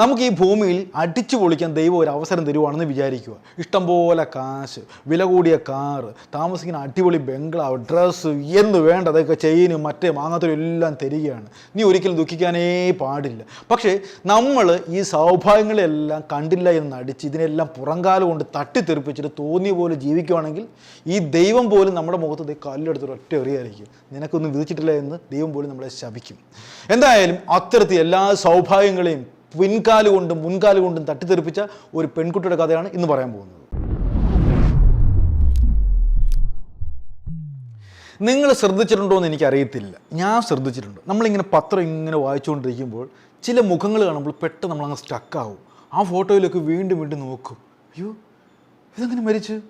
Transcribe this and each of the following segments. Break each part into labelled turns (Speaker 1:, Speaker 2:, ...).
Speaker 1: നമുക്ക് ഈ ഭൂമിയിൽ അടിച്ചു പൊളിക്കാൻ ദൈവം ഒരു അവസരം തരുവാണെന്ന് വിചാരിക്കുക. ഇഷ്ടംപോലെ കാശ് വില കൂടിയ കാറ് താമസിക്കുന്ന അടിപൊളി ബംഗ്ലാവ് ഡ്രസ്സ് എന്ന് വേണ്ട അതൊക്കെ ചെയിന് മറ്റേ മാങ്ങാത്തൊരു എല്ലാം തരികയാണ്. നീ ഒരിക്കലും ദുഃഖിക്കാനേ പാടില്ല. പക്ഷേ നമ്മൾ ഈ സൗഭാഗ്യങ്ങളെല്ലാം കണ്ടില്ല എന്ന് അടിച്ച് ഇതിനെല്ലാം പുറങ്കാലം കൊണ്ട് തട്ടിത്തെറിപ്പിച്ചിട്ട് തോന്നിയ പോലെ ജീവിക്കുവാണെങ്കിൽ ഈ ദൈവം പോലും നമ്മുടെ മുഖത്ത് കല്ലെടുത്തൊരു ഒറ്റ എറിയായിരിക്കും നിനക്കൊന്നും വിധിച്ചിട്ടില്ല എന്ന് ദൈവം പോലും നമ്മളെ ശപിക്കും. എന്തായാലും അത്തരത്തിൽ എല്ലാ സൗഭാഗ്യങ്ങളെയും പിൻകാൽ കൊണ്ടും മുൻകാൽ കൊണ്ടും തട്ടിത്തെറിപ്പിച്ച ഒരു പെൺകുട്ടിയുടെ കഥയാണ് ഇന്ന് പറയാൻ പോകുന്നത്. നിങ്ങൾ ശ്രദ്ധിച്ചിട്ടുണ്ടോ എന്ന് എനിക്കറിയത്തില്ല. ഞാൻ ശ്രദ്ധിച്ചിട്ടുണ്ട്. നമ്മളിങ്ങനെ പത്രം ഇങ്ങനെ വായിച്ചുകൊണ്ടിരിക്കുമ്പോൾ ചില മുഖങ്ങൾ കാണുമ്പോൾ പെട്ടെന്ന് നമ്മളങ്ങ് സ്റ്റക്കാവും ആ ഫോട്ടോയിലൊക്കെ വീണ്ടും വീണ്ടും നോക്കും. അയ്യോ ഇതെങ്ങനെ മരിച്ചു?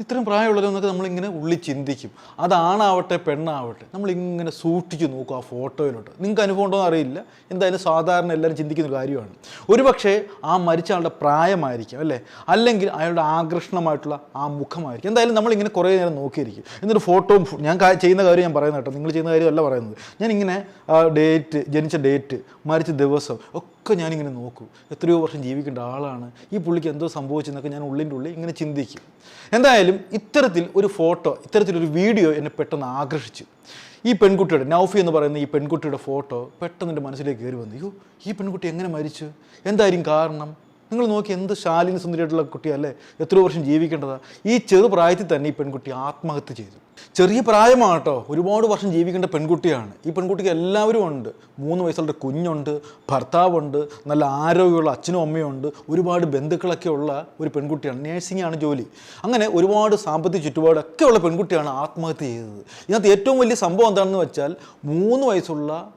Speaker 1: ഇത്രയും പ്രായമുള്ളവരെന്നൊക്കെ നമ്മളിങ്ങനെ ഉള്ളി ചിന്തിക്കും. അതാണാവട്ടെ പെണ്ണാവട്ടെ. നമ്മളിങ്ങനെ സൂക്ഷിച്ച് നോക്കും ആ ഫോട്ടോയിലോട്ട്. നിങ്ങൾക്ക് അനുഭവം ഉണ്ടോ എന്ന് അറിയില്ല. എന്തായാലും സാധാരണ എല്ലാവരും ചിന്തിക്കുന്ന കാര്യമാണ്. ഒരുപക്ഷെ ആ മരിച്ച ആളുടെ പ്രായമായിരിക്കും അല്ലേ? അല്ലെങ്കിൽ അയാളുടെ ആകർഷണമായിട്ടുള്ള ആ മുഖമായിരിക്കും. എന്തായാലും നമ്മളിങ്ങനെ കുറേ നേരം നോക്കിയിരിക്കും. എന്നിട്ട് ഫോട്ടോയും ഫു- ഞാൻ ചെയ്യുന്ന കാര്യം ഞാൻ പറയുന്നത് കേട്ടോ. നിങ്ങൾ ചെയ്യുന്ന കാര്യമല്ല പറയുന്നത്. ഞാനിങ്ങനെ ഡേറ്റ് ജനിച്ച ഡേറ്റ് മരിച്ച ദിവസം ഒക്കെ ഞാനിങ്ങനെ നോക്കും. എത്രയോ വർഷം ജീവിക്കേണ്ട ആളാണ്. ഈ പുള്ളിക്ക് എന്തോ സംഭവിച്ചെന്നൊക്കെ ഞാൻ ഉള്ളിന്റെ ഉള്ളിൽ ഇങ്ങനെ ചിന്തിക്കും. എന്തായാലും ഇത്തരത്തിൽ ഒരു ഫോട്ടോ ഇത്തരത്തിലൊരു വീഡിയോ എന്നെ പെട്ടെന്ന് ആകർഷിച്ചു. ഈ പെൺകുട്ടിയുടെ നൗഫി എന്ന് പറയുന്ന ഈ പെൺകുട്ടിയുടെ ഫോട്ടോ പെട്ടെന്ന് എന്റെ മനസ്സിലേക്ക് കയറി വന്നു. അയ്യോ ഈ പെൺകുട്ടി എങ്ങനെ മരിച്ചു? എന്തായിരിക്കും കാരണം നിങ്ങൾ നോക്കി എന്ത് ശാലിനി സുന്ദരിയായിട്ടുള്ള കുട്ടിയല്ലേ? എത്ര വർഷം ജീവിക്കേണ്ടതാ. ഈ ചെറുപ്രായത്തിൽ തന്നെ ഈ പെൺകുട്ടി ആത്മഹത്യ ചെയ്തു. ചെറിയ പ്രായമാണ് കേട്ടോ ഒരുപാട് വർഷം ജീവിക്കേണ്ട പെൺകുട്ടിയാണ്. ഈ പെൺകുട്ടിക്ക് എല്ലാവരും ഉണ്ട്. മൂന്ന് വയസ്സുള്ള കുഞ്ഞുണ്ട് ഭർത്താവുണ്ട് നല്ല ആരോഗ്യമുള്ള അച്ഛനും അമ്മയും ഉണ്ട്. ഒരുപാട് ബന്ധുക്കളൊക്കെ ഉള്ള ഒരു പെൺകുട്ടിയാണ്. നേഴ്സിംഗ് ആണ് ജോലി. അങ്ങനെ ഒരുപാട് സാമ്പത്തിക ചുറ്റുപാടൊക്കെ ഉള്ള പെൺകുട്ടിയാണ് ആത്മഹത്യ ചെയ്തത്. ഇതിനകത്ത് ഏറ്റവും വലിയ സംഭവം എന്താണെന്ന് വെച്ചാൽ മൂന്ന് വയസ്സുള്ള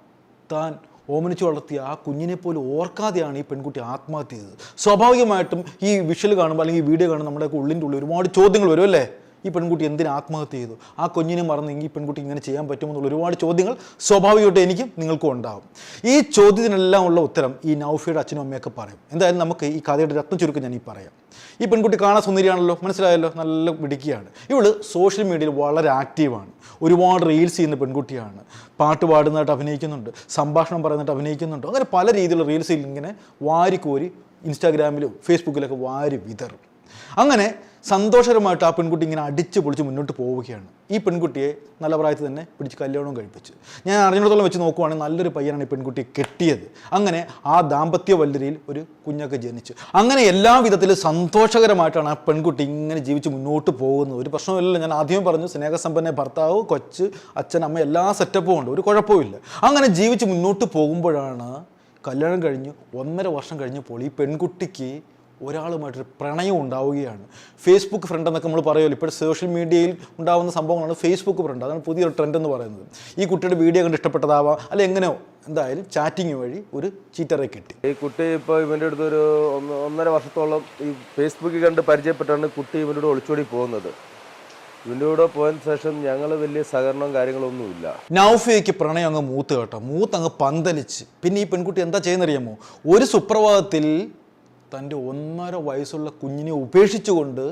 Speaker 1: താൻ ഓമനിച്ച് വളർത്തിയ ആ കുഞ്ഞിനെ പോലും ഓർക്കാതെയാണ് ഈ പെൺകുട്ടി ആത്മഹത്യ ചെയ്തത്. സ്വാഭാവികമായിട്ടും ഈ വിഷ്വൽ കാണുമ്പോൾ അല്ലെങ്കിൽ ഈ വീഡിയോ കാണുമ്പോൾ നമ്മുടെ ഉള്ളിന്റെ ഉള്ളിൽ ഒരുപാട് ചോദ്യങ്ങൾ വരും അല്ലേ? ഈ പെൺകുട്ടി എന്തിന് ആത്മഹത്യ ചെയ്തു? ആ കുഞ്ഞിനെ മറന്നെങ്കിൽ ഈ പെൺകുട്ടി ഇങ്ങനെ ചെയ്യാൻ പറ്റുമെന്നുള്ള ഒരുപാട് ചോദ്യങ്ങൾ സ്വാഭാവികമായിട്ട് എനിക്കും നിങ്ങൾക്കും ഉണ്ടാകും. ഈ ചോദ്യത്തിനെല്ലാം ഉള്ള ഉത്തരം ഈ നൗഫിയുടെ അച്ഛനും അമ്മയൊക്കെ പറയും. എന്തായാലും നമുക്ക് ഈ കഥയുടെ രത്ന ചുരുക്കം ഞാൻ ഈ പറയാം. ഈ പെൺകുട്ടി കാണാൻ സുന്ദരിയാണല്ലോ? മനസ്സിലായല്ലോ? നല്ല പിടിക്കുകയാണ് ഇവൾ സോഷ്യൽ മീഡിയയിൽ വളരെ ആക്റ്റീവാണ്. ഒരുപാട് റീൽസ് ചെയ്യുന്ന പെൺകുട്ടിയാണ്. പാട്ട് പാടുന്നതായിട്ട് അഭിനയിക്കുന്നുണ്ട്. സംഭാഷണം പറയുന്നതായിട്ട് അഭിനയിക്കുന്നുണ്ട്. അങ്ങനെ പല രീതിയിലുള്ള റീൽസിൽ ഇങ്ങനെ വാരിക്കോരി ഇൻസ്റ്റാഗ്രാമിലും ഫേസ്ബുക്കിലൊക്കെ വാരി വിതറും. അങ്ങനെ സന്തോഷകരമായിട്ട് ആ പെൺകുട്ടി ഇങ്ങനെ അടിച്ച് പൊളിച്ച് മുന്നോട്ട് പോവുകയാണ്. ഈ പെൺകുട്ടിയെ നല്ല പ്രായത്തിൽ തന്നെ പിടിച്ച് കല്യാണവും കഴിപ്പിച്ചു. ഞാൻ അറിഞ്ഞിടത്തോളം വെച്ച് നോക്കുവാണെങ്കിൽ നല്ലൊരു പയ്യനാണ് ഈ പെൺകുട്ടി കെട്ടിയത്. അങ്ങനെ ആ ദാമ്പത്യ വല്ലരിയിൽ ഒരു കുഞ്ഞൊക്കെ ജനിച്ചു. അങ്ങനെ എല്ലാ വിധത്തിലും സന്തോഷകരമായിട്ടാണ് ആ പെൺകുട്ടി ഇങ്ങനെ ജീവിച്ച് മുന്നോട്ട് പോകുന്നത്. ഒരു പ്രശ്നമില്ല ഞാൻ ആദ്യമേ പറഞ്ഞു സ്നേഹസമ്പന്ന ഭർത്താവ് കൊച്ച് അച്ഛൻ അമ്മ എല്ലാ സെറ്റപ്പും ഉണ്ട്. ഒരു കുഴപ്പമില്ല അങ്ങനെ ജീവിച്ച് മുന്നോട്ട് പോകുമ്പോഴാണ് കല്യാണം കഴിഞ്ഞ് ഒന്നര വർഷം കഴിഞ്ഞപ്പോൾ ഈ പെൺകുട്ടിക്ക് ഒരാളുമായിട്ടൊരു പ്രണയം ഉണ്ടാവുകയാണ്. ഫേസ്ബുക്ക് ഫ്രണ്ട് എന്നൊക്കെ നമ്മൾ പറയുമല്ലോ. ഇപ്പോൾ സോഷ്യൽ മീഡിയയിൽ ഉണ്ടാകുന്ന സംഭവങ്ങളാണ് ഫേസ്ബുക്ക് ഫ്രണ്ട് അതാണ് പുതിയൊരു ട്രെൻഡ് എന്ന് പറയുന്നത്. ഈ കുട്ടിയുടെ വീഡിയോ കണ്ട് ഇഷ്ടപ്പെട്ടതാവാം. അല്ല എങ്ങനെയോ എന്തായാലും ചാറ്റിങ് വഴി ഒരു ചീറ്ററെ കിട്ടി.
Speaker 2: ഈ കുട്ടി ഇപ്പോൾ ഇവന്റെ അടുത്ത് ഒരു ഒന്ന് ഒന്നര വർഷത്തോളം ഈ ഫേസ്ബുക്കിൽ കണ്ട് പരിചയപ്പെട്ടാണ് കുട്ടി ഇവന്റെ കൂടെ ഒളിച്ചോടി പോകുന്നത്. ഇവന്റെ കൂടെ പോയതിന് ശേഷം ഞങ്ങൾ വലിയ സഹകരണവും കാര്യങ്ങളൊന്നുമില്ല.
Speaker 1: നൗഫിയയ്ക്ക് പ്രണയം അങ്ങ് മൂത്ത് കേട്ടോ. മൂത്ത് അങ്ങ് പന്തലിച്ച്. പിന്നെ ഈ പെൺകുട്ടി എന്താ ചെയ്യുന്നറിയാമോ? ഒരു സുപ്രഭാതത്തിൽ തന്റെ ഒന്നര വയസ്സുള്ള കുഞ്ഞിനെ ഉപേക്ഷിച്ചുകൊണ്ട്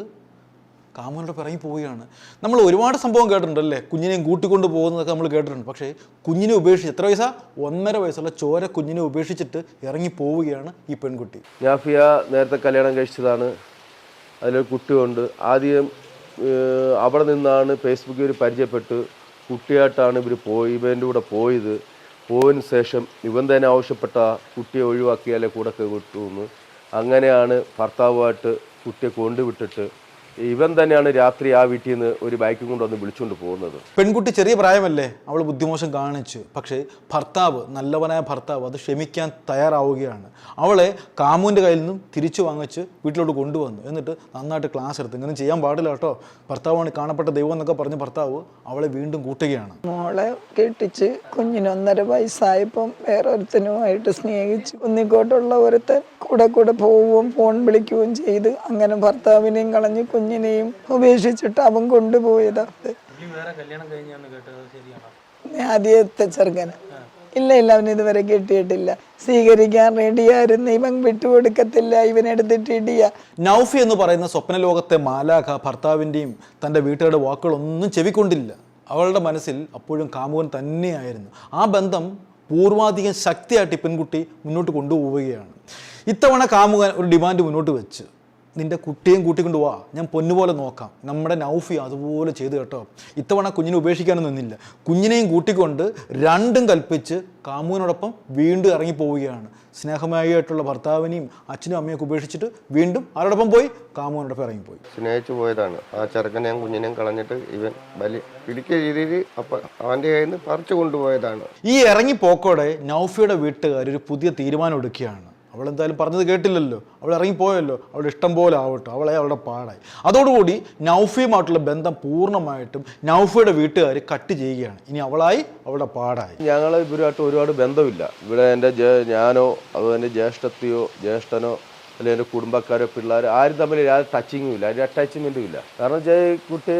Speaker 1: കാമുകനോട് പിറങ്ങി പോവുകയാണ്. നമ്മൾ ഒരുപാട് സംഭവം കേട്ടിട്ടുണ്ട് അല്ലേ കുഞ്ഞിനെയും കൂട്ടിക്കൊണ്ട് പോകുന്നതൊക്കെ നമ്മൾ കേട്ടിട്ടുണ്ട്. പക്ഷേ കുഞ്ഞിനെ ഉപേക്ഷിച്ച് എത്ര വയസ്സാ? ഒന്നര വയസ്സുള്ള ചോര കുഞ്ഞിനെ ഉപേക്ഷിച്ചിട്ട് ഇറങ്ങി പോവുകയാണ് ഈ പെൺകുട്ടി.
Speaker 2: ഞാഫിയ നേരത്തെ കല്യാണം കഴിച്ചതാണ്. അതിലൊരു കുട്ടിയുണ്ട്. ആദ്യം അവിടെ നിന്നാണ് ഫേസ്ബുക്കിൽ ഒരു പരിചയപ്പെട്ട് കുട്ടിയായിട്ടാണ് ഇവർ പോയി ഇവന്റെ കൂടെ പോയത്. പോയതിന് ശേഷം ഇവൻ തന്നെ ആവശ്യപ്പെട്ട കുട്ടിയെ ഒഴിവാക്കിയാലേ കൂടെ കിട്ടുമെന്ന് അങ്ങനെയാണ് ഭർത്താവുമായിട്ട് കുട്ടിയെ കൊണ്ടുവിട്ടിട്ട് ഇവൻ തന്നെയാണ് രാത്രി ആ വീട്ടിൽ നിന്ന് ഒരു ബൈക്കും കൊണ്ടുവന്ന് വിളിച്ചുകൊണ്ട് പോകുന്നത്.
Speaker 1: പെൺകുട്ടി ചെറിയ പ്രായമല്ലേ? അവൾ ബുദ്ധിമോശം കാണിച്ചു. പക്ഷേ ഭർത്താവ് നല്ലവനായ ഭർത്താവ് അത് ക്ഷമിക്കാൻ തയ്യാറാവുകയാണ്. അവളെ കാമുവിന്റെ കയ്യിൽ നിന്നും തിരിച്ചു വാങ്ങിച്ച് വീട്ടിലോട്ട് കൊണ്ടുവന്നു. എന്നിട്ട് നന്നായിട്ട് ക്ലാസ് എടുത്ത്. ഇങ്ങനെ ചെയ്യാൻ പാടില്ല കേട്ടോ. ഭർത്താവാണ് കാണപ്പെട്ട ദൈവം എന്നൊക്കെ പറഞ്ഞ് ഭർത്താവ് അവളെ വീണ്ടും കൂട്ടുകയാണ്.
Speaker 3: മോളെ കെട്ടിച്ച് കുഞ്ഞിന് ഒന്നര വയസ്സായപ്പം വേറൊരുത്തനുമായിട്ട് സ്നേഹിച്ച് ഒന്നിക്കോട്ടുള്ള ഒരുത്തൻ കൂടെ കൂടെ പോവുകയും ഫോൺ വിളിക്കുകയും ചെയ്ത് അങ്ങനെ ഭർത്താവിനെയും കളഞ്ഞ് കുഞ്ഞിനെയും ഉപേക്ഷിച്ചിട്ട് അവൻ കൊണ്ടുപോയത്. ആദ്യത്തെ ചെറുക്കന. ഇല്ല ഇല്ല അവൻ ഇതുവരെ കിട്ടിയിട്ടില്ല. സ്വീകരിക്കാൻ റെഡിയായിരുന്നു. ഇവൻ വിട്ടുകൊടുക്കത്തില്ല. ഇവനെടുത്തിട്ട് ഇടിയ.
Speaker 1: നൗഫി എന്ന് പറയുന്ന സ്വപ്നലോകത്തെ മാലാഖ ഭർത്താവിന്റെയും തന്റെ വീട്ടുകാരുടെ വാക്കുകളൊന്നും ചെവിക്കൊണ്ടില്ല. അവളുടെ മനസ്സിൽ അപ്പോഴും കാമുകൻ തന്നെയായിരുന്നു. ആ ബന്ധം പൂർവാധികം ശക്തിയായിട്ട് പെൺകുട്ടി മുന്നോട്ട് കൊണ്ടുപോവുകയാണ്. ഇത്തവണ കാമുകൻ ഒരു ഡിമാൻഡ് മുന്നോട്ട് വെച്ച്. നിന്റെ കുട്ടിയും കൂട്ടിക്കൊണ്ട് വാ. ഞാൻ പൊന്നുപോലെ നോക്കാം. നമ്മുടെ നൗഫി അതുപോലെ ചെയ്തു കേട്ടോ. ഇത്തവണ കുഞ്ഞിനെ ഉപേക്ഷിക്കാനൊന്നും നിന്നില്ല. കുഞ്ഞിനെയും കൂട്ടിക്കൊണ്ട് രണ്ടും കൽപ്പിച്ച് കാമുവിനോടൊപ്പം വീണ്ടും ഇറങ്ങിപ്പോവുകയാണ്. സ്നേഹമായിട്ടുള്ള ഭർത്താവിനെയും അച്ഛനും അമ്മയൊക്കെ ഉപേക്ഷിച്ചിട്ട് വീണ്ടും ആരോടൊപ്പം പോയി? കാമുവിനോടൊപ്പം ഇറങ്ങിപ്പോയി.
Speaker 4: സ്നേഹിച്ചു പോയതാണ്. ആ ചെറുക്കനെയും കുഞ്ഞിനെയും കളഞ്ഞിട്ട് ഇവൻ ബലി പിടിക്കിയ രീതിയിൽ അപ്പം അവന്റെ കയ്യിൽ നിന്ന് പറിച്ചു കൊണ്ടുപോയതാണ്.
Speaker 1: ഈ ഇറങ്ങിപ്പോക്കോടെ നൗഫിയുടെ വീട്ടുകാർ ഒരു പുതിയ തീരുമാനം എടുക്കുകയാണ്. അവൾ എന്തായാലും പറഞ്ഞത് കേട്ടില്ലല്ലോ. അവൾ ഇറങ്ങിപ്പോയല്ലോ. അവളുടെ ഇഷ്ടം പോലെ ആവട്ടെ. അവളെ അവളുടെ പാടായി. അതോടുകൂടി നൗഫിയുമായിട്ടുള്ള ബന്ധം പൂർണമായിട്ടും നൗഫയുടെ വീട്ടുകാർ കട്ട് ചെയ്യുകയാണ്. ഇനി അവളായി അവളുടെ പാടായി.
Speaker 2: ഞങ്ങൾ ഇവരുമായിട്ട് ഒരുപാട് ബന്ധമില്ല. ഇവിടെ എന്റെ ഞാനോ അതോ എന്റെ ജ്യേഷ്ഠത്തെയോ ജ്യേഷ്ഠനോ അല്ലെങ്കിൽ എന്റെ കുടുംബക്കാരോ പിള്ളേരോ ആരും തമ്മിൽ യാതൊരു ടച്ചിങ്ങും ഇല്ല. ഒരു അറ്റാച്ച്മെന്റും ഇല്ല. കാരണം വെച്ചാൽ കുട്ടി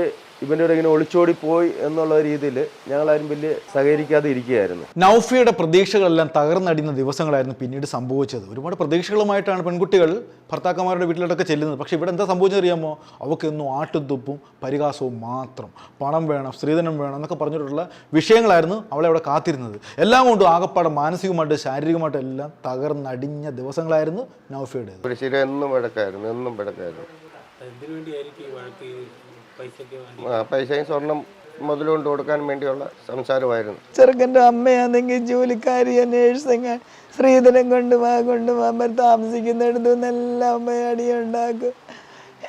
Speaker 2: ഇവന്റെ കൂടെ ഇങ്ങനെ ഒളിച്ചോടി പോയി എന്നുള്ള രീതിയിൽ ഞങ്ങളാരും വലിയ സഹകരിക്കാതെ ഇരിക്കുകയായിരുന്നു.
Speaker 1: നൌഫിയുടെ പ്രതീക്ഷകളെല്ലാം തകർന്നടിയുന്ന ദിവസങ്ങളായിരുന്നു പിന്നീട് സംഭവിച്ചത്. ഒരുപാട് പ്രതീക്ഷകളുമായിട്ടാണ് പെൺകുട്ടികൾ ഭർത്താക്കന്മാരുടെ വീട്ടിലോട്ടൊക്കെ ചെല്ലുന്നത്. പക്ഷേ ഇവിടെ എന്താ സംഭവിച്ചത് അറിയാമോ അവൾക്കെന്നും ആട്ടുതുപ്പും പരിഹാസവും മാത്രം. പണം വേണം സ്ത്രീധനം വേണം എന്നൊക്കെ പറഞ്ഞിട്ടുള്ള വിഷയങ്ങളായിരുന്നു അവളെ അവിടെ കാത്തിരുന്നത്. എല്ലാം കൊണ്ടും ആകപ്പാടെ മാനസികമായിട്ട് ശാരീരികമായിട്ട് എല്ലാം തകർന്നടിഞ്ഞ ദിവസങ്ങളായിരുന്നു
Speaker 4: നൌഫിയുടെ എന്നും വഴക്കായിരുന്നു എന്നും വഴക്കായിരുന്നു.
Speaker 5: എന്തിനു വേണ്ടിയായിരിക്കും ഈ വഴക്ക്
Speaker 4: പൈസയും സ്വർണം മുതലുകൊണ്ട് കൊടുക്കാൻ വേണ്ടിയുള്ള സംസാരമായിരുന്നു.
Speaker 3: ചെറുക്കന്റെ അമ്മയാണെങ്കിൽ ജോലിക്കാരിയ നേഴ്സിങ് സ്ത്രീധനം കൊണ്ടുപോവാ കൊണ്ടുപോകാൻ അമ്മ താമസിക്കുന്നിടത്തു നിന്നെല്ലാം അമ്മ അടിയുണ്ടാക്കും.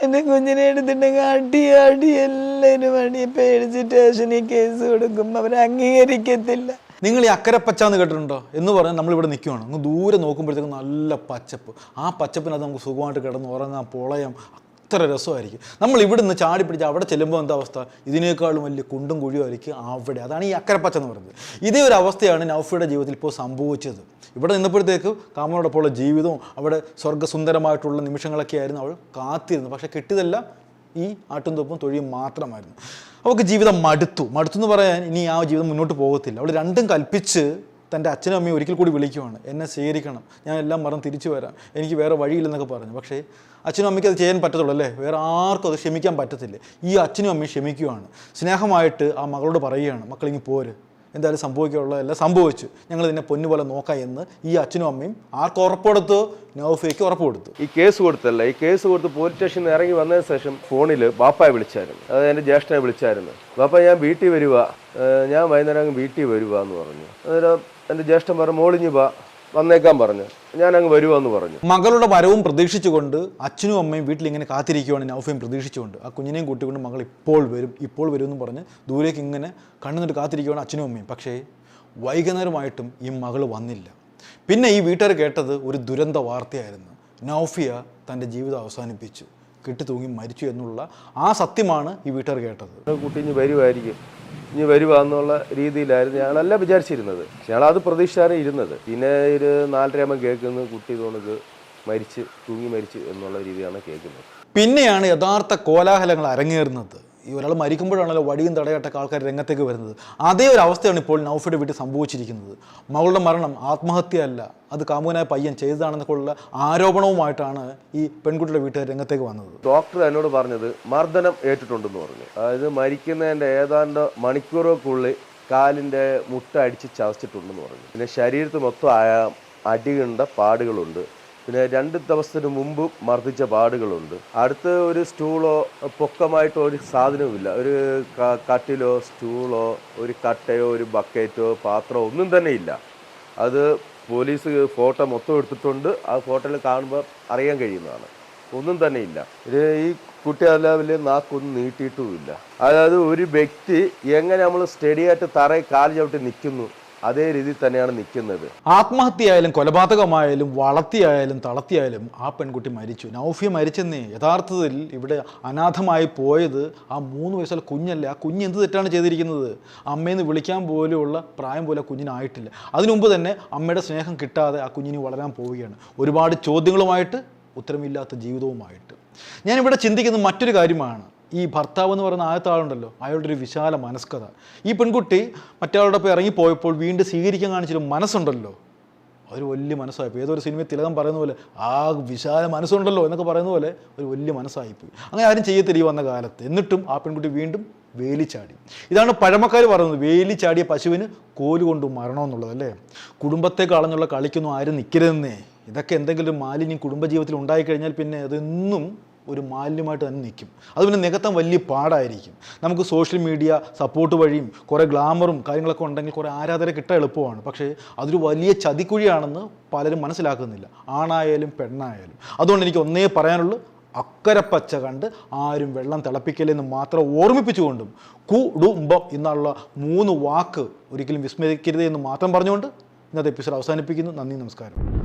Speaker 3: എന്റെ കുഞ്ഞിനെ എടുത്തിട്ടുണ്ടെങ്കിൽ അടി അടി എല്ലാവരും അടി. പേടിച്ച് സ്റ്റേഷനിൽ കേസ് കൊടുക്കും. അവർ അംഗീകരിക്കത്തില്ല.
Speaker 1: നിങ്ങൾ ഈ അക്കരപ്പച്ച എന്ന് കേട്ടിട്ടുണ്ടോ? എന്ന് പറഞ്ഞാൽ നമ്മളിവിടെ നിൽക്കുവാണ്. അങ്ങ് ദൂരെ നോക്കുമ്പോഴത്തേക്കും നല്ല പച്ചപ്പ്. ആ പച്ചപ്പിനകത്ത് നമുക്ക് സുഖമായിട്ട് കിടന്ന് ഉറങ്ങാം പൊളയാം. അത്ര രസമായിരിക്കും. നമ്മൾ ഇവിടെ നിന്ന് ചാടി പിടിച്ച് അവിടെ ചെല്ലുമ്പോൾ എന്താ അവസ്ഥ? ഇതിനേക്കാളും വലിയ കുണ്ടും കുഴിയും ആയിരിക്കും അവിടെ. അതാണ് ഈ അക്കരപ്പച്ച എന്ന് പറയുന്നത്. ഇതേ ഒരു അവസ്ഥയാണ് നൗഫയുടെ ജീവിതത്തിൽ ഇപ്പോൾ സംഭവിച്ചത്. ഇവിടെ നിന്നപ്പോഴത്തേക്ക് കാമനോടൊപ്പമുള്ള ജീവിതവും അവിടെ സ്വർഗസുന്ദരമായിട്ടുള്ള നിമിഷങ്ങളൊക്കെ ആയിരുന്നു അവൾ കാത്തിരുന്നു പക്ഷേ കിട്ടിയതെല്ലാം ഈ ആട്ടും തൊപ്പും തൊഴിയും മാത്രമായിരുന്നു. അവൾക്ക് ജീവിതം മടുത്തു. മടുത്തു എന്ന് പറയാൻ ഇനി ആ ജീവിതം മുന്നോട്ട് പോകത്തില്ല. അവൾ രണ്ടും കൽപ്പിച്ച് തന്റെ അച്ഛനും അമ്മയും ഒരിക്കൽ കൂടി വിളിക്കുവാണ്. എന്നെ സ്വീകരിക്കണം. ഞാൻ എല്ലാം മറന്ന് തിരിച്ചു വരാം. എനിക്ക് വേറെ വഴിയില്ലെന്നൊക്കെ പറഞ്ഞു. പക്ഷേ അച്ഛനും അമ്മയ്ക്ക് അത് ചെയ്യാൻ പറ്റത്തുള്ളൂ അല്ലേ? വേറെ ആർക്കും അത് ക്ഷമിക്കാൻ പറ്റത്തില്ല. ഈ അച്ഛനും അമ്മയും ക്ഷമിക്കുവാണ്. സ്നേഹമായിട്ട് ആ മകളോട് പറയുകയാണ് മക്കളിങ്ങി പോര്. എന്തായാലും സംഭവിക്കാനുള്ളതെല്ലാം സംഭവിച്ചു. ഞങ്ങൾ ഇതിനെ പൊന്നുപോലെ നോക്കാം എന്ന് ഈ അച്ഛനും അമ്മയും ആർക്ക് ഉറപ്പെടുത്തു നൗഫയ്ക്ക് ഉറപ്പ് കൊടുത്തു
Speaker 2: ഈ കേസ് കൊടുത്തല്ല ഈ കേസ് കൊടുത്ത് പോലീസ് സ്റ്റേഷനിൽ ഇറങ്ങി വന്നതിന് ശേഷം ഫോണിൽ ബാപ്പായെ വിളിച്ചായിരുന്നു. അത് എന്റെ ജ്യേഷ്ഠനെ വിളിച്ചായിരുന്നു. ബാപ്പ ഞാൻ വീട്ടിൽ വരുക ഞാൻ വൈകുന്നേരം വീട്ടിൽ വരുക എന്ന് പറഞ്ഞു. അന്നേരം എന്റെ ജ്യേഷ്ഠൻ പറഞ്ഞു മോളിഞ്ഞു വാ. വന്നേക്കാൻ പറഞ്ഞു. ഞാൻ അങ്ങ് വരുവാന്ന് പറഞ്ഞു.
Speaker 1: മകളുടെ വരവും പ്രതീക്ഷിച്ചുകൊണ്ട് അച്ഛനും അമ്മയും വീട്ടിൽ ഇങ്ങനെ കാത്തിരിക്കുകയാണ് നൗഫയും പ്രതീക്ഷിച്ചുകൊണ്ട്. ആ കുഞ്ഞിനെയും കൂട്ടിക്കൊണ്ട് മകൾ ഇപ്പോൾ വരും ഇപ്പോൾ വരും എന്ന് പറഞ്ഞ് ദൂരേക്ക് ഇങ്ങനെ കണ്ണുനിട്ട് കാത്തിരിക്കുകയാണ് അച്ഛനും അമ്മയും. പക്ഷേ വൈകുന്നേരമായിട്ടും ഈ മകൾ വന്നില്ല. പിന്നെ ഈ വീട്ടുകാർ കേട്ടത് ഒരു ദുരന്ത വാർത്തയായിരുന്നു. നൗഫിയ തന്റെ ജീവിതം അവസാനിപ്പിച്ചു. കെട്ടി തൂങ്ങി മരിച്ചു എന്നുള്ള ആ സത്യമാണ് ഈ വീട്ടുകാർ കേട്ടത്.
Speaker 2: കുട്ടി ഇനി വരുമായിരിക്കും ഇനി വരുക എന്നുള്ള രീതിയിലായിരുന്നു ഞങ്ങളല്ല വിചാരിച്ചിരുന്നത്. ഞങ്ങളത് പ്രതീക്ഷിച്ചാണ് ഇരുന്നത്. പിന്നെ ഒരു നാലരയാകുമ്പോൾ കേൾക്കുന്നു കുട്ടി തോണക്ക് മരിച്ച് തൂങ്ങി മരിച്ച് എന്നുള്ള രീതിയാണ് കേൾക്കുന്നത്.
Speaker 1: പിന്നെയാണ് യഥാർത്ഥ കോലാഹലങ്ങൾ അരങ്ങേറുന്നത്. ഈ ഒരാൾ മരിക്കുമ്പോഴാണല്ലോ വടിയും തടയട്ടൊക്കെ ആൾക്കാർ രംഗത്തേക്ക് വരുന്നത്. അതേ ഒരു അവസ്ഥയാണ് ഇപ്പോൾ നൗഫയുടെ വീട്ടിൽ സംഭവിച്ചിരിക്കുന്നത്. മകളുടെ മരണം ആത്മഹത്യയല്ല. അത് കാമുകനായ പയ്യൻ ചെയ്തതാണെന്നൊക്കെയുള്ള ആരോപണവുമായിട്ടാണ് ഈ പെൺകുട്ടിയുടെ വീട്ടുകാർ രംഗത്തേക്ക് വന്നത്.
Speaker 2: ഡോക്ടർ എന്നോട് പറഞ്ഞത് മർദ്ദനം ഏറ്റിട്ടുണ്ടെന്ന് പറഞ്ഞു. അതായത് മരിക്കുന്നതിന്റെ ഏതാണ്ട് മണിക്കൂറുകൾക്കുള്ളിൽ കാലിന്റെ മുട്ട അടിച്ച് ചതച്ചിട്ടുണ്ടെന്ന് പറഞ്ഞു. പിന്നെ ശരീരത്ത് മൊത്തം അടികണ്ട പാടുകളുണ്ട്. പിന്നെ രണ്ട് ദിവസത്തിന് മുമ്പ് മർദ്ദിച്ച പാടുകളുണ്ട് അടുത്ത് ഒരു സ്റ്റൂളോ പൊക്കമായിട്ടോ ഒരു സാധനവുമില്ല. ഒരു കട്ടിലോ സ്റ്റൂളോ ഒരു കട്ടയോ ഒരു ബക്കറ്റോ പാത്രമോ ഒന്നും തന്നെ ഇല്ല. അത് പോലീസ് ഫോട്ടോ മൊത്തം എടുത്തിട്ടുണ്ട്. ആ ഫോട്ടോയിൽ കാണുമ്പോൾ അറിയാൻ കഴിയുന്നതാണ്. ഒന്നും തന്നെ ഇല്ല. ഈ കുട്ടി അല്ല വലിയ നാക്കൊന്നും നീട്ടിയിട്ടുമില്ല. അതായത് ഒരു വ്യക്തി എങ്ങനെ നമ്മൾ സ്റ്റഡിയായിട്ട് തറയിൽ കാൽ ചവിട്ടി നിൽക്കുന്നു അതേ രീതിയിൽ തന്നെയാണ് നിൽക്കുന്നത്.
Speaker 1: ആത്മഹത്യയായാലും കൊലപാതകമായാലും വളർത്തിയായാലും തളർത്തിയായാലും ആ പെൺകുട്ടി മരിച്ചു. നൗഫിയ മരിച്ചെന്നേ. യഥാർത്ഥത്തിൽ ഇവിടെ അനാഥമായി പോയത് ആ മൂന്ന് വയസ്സുള്ള കുഞ്ഞല്ല? ആ കുഞ്ഞ് എന്ത് തെറ്റാണ് ചെയ്തിരിക്കുന്നത്? അമ്മയെന്ന് വിളിക്കാൻ പോലെയുള്ള പ്രായം പോലെ കുഞ്ഞിനായിട്ടില്ല. അതിനു മുമ്പ് തന്നെ അമ്മയുടെ സ്നേഹം കിട്ടാതെ ആ കുഞ്ഞിന് വളരാൻ പോവുകയാണ്. ഒരുപാട് ചോദ്യങ്ങളുമായിട്ട് ഉത്തരമില്ലാത്ത ജീവിതവുമായിട്ട്. ഞാനിവിടെ ചിന്തിക്കുന്ന മറ്റൊരു കാര്യമാണ്. ഈ ഭർത്താവ് എന്ന് പറയുന്ന ആദ്യത്തെ ആളുണ്ടല്ലോ അയാളുടെ ഒരു വിശാല മനസ്കത ഈ പെൺകുട്ടി മറ്റയാളോടൊപ്പം ഇറങ്ങിപ്പോയപ്പോൾ വീണ്ടും സ്വീകരിക്കാൻ കാണിച്ചൊരു മനസ്സുണ്ടല്ലോ. ഒരു വലിയ മനസ്സായിപ്പോയി. ഏതൊരു സിനിമയിൽ തിലകം പറയുന്ന പോലെ ആ വിശാല മനസ്സുണ്ടല്ലോ എന്നൊക്കെ പറയുന്ന പോലെ ഒരു വലിയ മനസ്സായിപ്പോയി. അങ്ങനെ ആരും ചെയ്യത്തില്ല വന്ന കാലത്ത്. എന്നിട്ടും ആ പെൺകുട്ടി വീണ്ടും വേലിച്ചാടി ഇതാണ് പഴമക്കാർ പറയുന്നത് വേലിച്ചാടിയ ചാടിയ പശുവിന് കോൽ കൊണ്ട് മരണമെന്നുള്ളത് അല്ലേ? കുടുംബത്തെ കളഞ്ഞുള്ള കളിക്കൊന്നും ആരും നിൽക്കരുതെന്നേ ഇതൊക്കെ എന്തെങ്കിലും മാലിന്യം കുടുംബജീവിതത്തിൽ ഉണ്ടായിക്കഴിഞ്ഞാൽ പിന്നെ അതെന്നും ഒരു മാലിന്യമായിട്ട് തന്നെ നിൽക്കും. അത് പിന്നെ നികത്താൻ വലിയ പാടായിരിക്കും. നമുക്ക് സോഷ്യൽ മീഡിയ സപ്പോർട്ട് വഴിയും കുറേ ഗ്ലാമറും കാര്യങ്ങളൊക്കെ ഉണ്ടെങ്കിൽ കുറേ ആരാധന കിട്ടാൻ എളുപ്പമാണ്. പക്ഷേ അതൊരു വലിയ ചതിക്കുഴിയാണെന്ന് പലരും മനസ്സിലാക്കുന്നില്ല. ആണായാലും പെണ്ണായാലും. അതുകൊണ്ട് എനിക്ക് ഒന്നേ പറയാനുള്ളൂ. അക്കരപ്പച്ച കണ്ട് ആരും വെള്ളം തിളപ്പിക്കില്ലെന്ന് മാത്രം ഓർമ്മിപ്പിച്ചുകൊണ്ടും കുടുംബം എന്നുള്ള മൂന്ന് വാക്ക് ഒരിക്കലും വിസ്മരിക്കരുത് എന്ന് മാത്രം പറഞ്ഞുകൊണ്ട് ഇന്നത്തെ എപ്പിസോഡ് അവസാനിപ്പിക്കുന്നു. നന്ദി നമസ്കാരം.